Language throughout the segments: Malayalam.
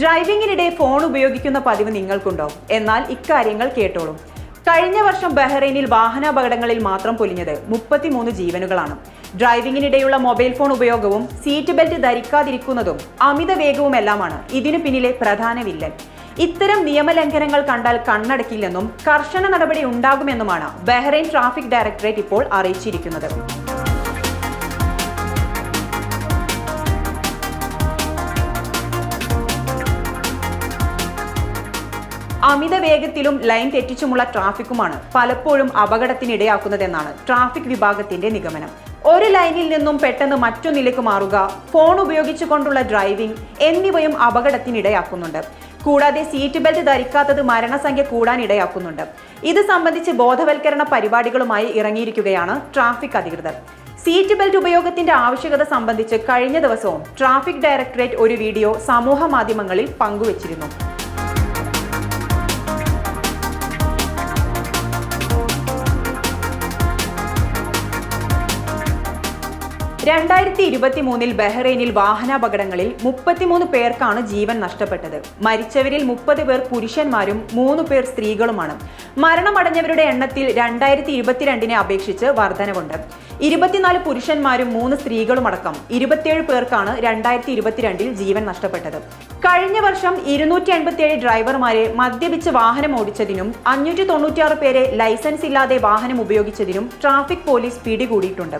ഡ്രൈവിംഗിനിടെ ഫോൺ ഉപയോഗിക്കുന്ന പതിവ് നിങ്ങൾക്കുണ്ടോ എന്നാൽ ഇക്കാര്യങ്ങൾ കേട്ടോളൂ. കഴിഞ്ഞ വർഷം ബഹ്റൈനിൽ വാഹനാപകടങ്ങളിൽ മാത്രം പൊലിഞ്ഞത് മുപ്പത്തിമൂന്ന് ജീവനുകളാണ്. ഡ്രൈവിംഗിനിടെയുള്ള മൊബൈൽ ഫോൺ ഉപയോഗവും സീറ്റ് ബെൽറ്റ് ധരിക്കാതിരിക്കുന്നതും അമിത വേഗവുമെല്ലാമാണ്. ഇതിനു പിന്നിലെ പ്രധാന വില്ലൻ. ഇത്തരം നിയമലംഘനങ്ങൾ കണ്ടാൽ കണ്ണടക്കില്ലെന്നും കർശന നടപടി ഉണ്ടാകുമെന്നുമാണ് ബഹ്റൈൻ ട്രാഫിക് ഡയറക്ടറേറ്റ് ഇപ്പോൾ അറിയിച്ചിരിക്കുന്നത്. അമിത വേഗത്തിലും ലൈൻ തെറ്റിച്ചുമുള്ള ട്രാഫിക്കുമാണ് പലപ്പോഴും അപകടത്തിനിടയാക്കുന്നതെന്നാണ് ട്രാഫിക് വിഭാഗത്തിന്റെ നിഗമനം. ഒരു ലൈനിൽ നിന്നും പെട്ടെന്ന് മറ്റൊന്നിലേക്ക് മാറുക ഫോൺ ഉപയോഗിച്ചുകൊണ്ടുള്ള ഡ്രൈവിംഗ് എന്നിവയും അപകടത്തിനിടയാക്കുന്നുണ്ട്. കൂടാതെ സീറ്റ് ബെൽറ്റ് ധരിക്കാത്തത് മരണസംഖ്യ കൂടാനിടയാക്കുന്നുണ്ട്. ഇത് സംബന്ധിച്ച് ബോധവൽക്കരണ പരിപാടികളുമായി ഇറങ്ങിയിരിക്കുകയാണ് ട്രാഫിക് അധികൃതർ. സീറ്റ് ബെൽറ്റ് ഉപയോഗത്തിന്റെ ആവശ്യകത സംബന്ധിച്ച് കഴിഞ്ഞ ദിവസവും ട്രാഫിക് ഡയറക്ടറേറ്റ് ഒരു വീഡിയോ സമൂഹ മാധ്യമങ്ങളിൽ പങ്കുവച്ചിരുന്നു. രണ്ടായിരത്തി ഇരുപത്തി മൂന്നിൽ ബഹ്റൈനിൽ വാഹനാപകടങ്ങളിൽ മുപ്പത്തിമൂന്ന് പേർക്കാണ് ജീവൻ നഷ്ടപ്പെട്ടത്. മരിച്ചവരിൽ മുപ്പത് പേർ പുരുഷന്മാരും മൂന്ന് പേർ സ്ത്രീകളുമാണ്. മരണമടഞ്ഞവരുടെ എണ്ണത്തിൽ രണ്ടായിരത്തി ഇരുപത്തിരണ്ടിനെ അപേക്ഷിച്ച് വർധനവുണ്ട്. ഇരുപത്തിനാല് പുരുഷന്മാരും മൂന്ന് സ്ത്രീകളുമടക്കം ഇരുപത്തിയേഴ് പേർക്കാണ് രണ്ടായിരത്തി ഇരുപത്തിരണ്ടിൽ ജീവൻ നഷ്ടപ്പെട്ടത്. കഴിഞ്ഞ വർഷം ഇരുന്നൂറ്റി അൻപത്തിയേഴ് ഡ്രൈവർമാരെ മദ്യപിച്ച് വാഹനം ഓടിച്ചതിനും അഞ്ഞൂറ്റി തൊണ്ണൂറ്റിയാറ് പേരെ ലൈസൻസ് ഇല്ലാതെ വാഹനം ഉപയോഗിച്ചതിനും ട്രാഫിക് പോലീസ് പിടികൂടിയിട്ടുണ്ട്.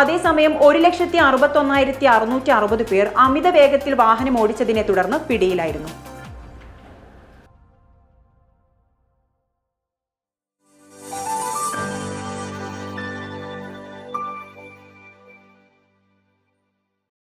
അതേസമയം ഒരു ലക്ഷത്തി അറുപത്തൊന്നായിരത്തി അറുന്നൂറ്റി അറുപത് പേർ അമിത വേഗത്തിൽ വാഹനം ഓടിച്ചതിനെ തുടർന്ന് പിടിയിലായിരുന്നു.